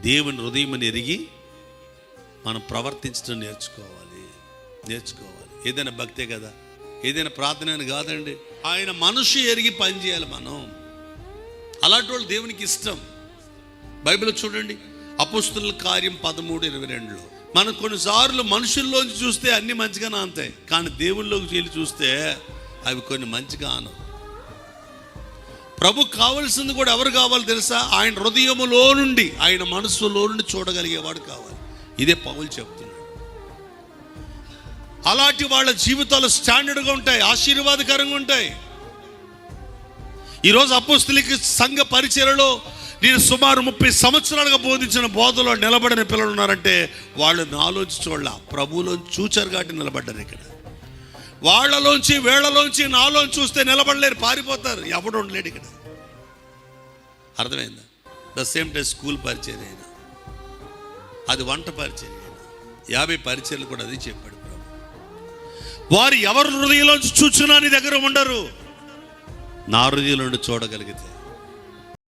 దేవుని హృదయం ఎరిగి మనం ప్రవర్తించడం నేర్చుకోవాలి. నేర్చుకోవాలి. ఏదైనా భక్తే కదా? ఏదైనా ప్రార్థన అని కాదండి. ఆయన మనసు ఎరిగి పనిచేయాలి మనం. అలాంటి వాళ్ళు దేవునికి ఇష్టం. బైబిల్ చూడండి. అపుస్తుల కార్యం పదమూడు ఇరవై రెండులో మనం కొన్నిసార్లు మనుషుల్లోంచి చూస్తే అన్ని మంచిగానే అంతాయి. కానీ దేవుళ్ళలోకి వెళ్ళి చూస్తే అవి కొన్ని మంచిగా ఆనవు ప్రభు కావాల్సింది కూడా ఎవరు కావాలి తెలుసా? ఆయన హృదయములో నుండి ఆయన మనస్సులో నుండి చూడగలిగేవాడు కావాలి. ఇదే పౌలు చెప్తున్నాడు. అలాంటి వాళ్ళ జీవితాలు స్టాండర్డ్గా ఉంటాయి ఆశీర్వాదకరంగా ఉంటాయి. ఈరోజు అపోస్తులకి సంఘ పరిచయలో నేను సుమారు ముప్పై సంవత్సరాలుగా బోధించిన బోధలో నిలబడిన పిల్లలు ఉన్నారంటే వాళ్ళు నాలోచి చూడాల. ప్రభువులో చూచారు కాబట్టి నిలబడ్డారు ఇక్కడ. వాళ్ళలోంచి వేళ్ళలోంచి నాలోంచి చూస్తే నిలబడలేరు పారిపోతారు. ఎవడు ఉండలేడు ఇక్కడ. అర్థమైందా? ద సేమ్ టైం స్కూల్ పరిచయం అయినా అది వంట పరిచయం అయినా యాభై పరిచయలు కూడా అది చెప్పాడు వారు ఎవరి హృదయంలోంచి చూచున్నా నీ దగ్గర ఉండరు. నా హృదయంలో చూడగలిగితే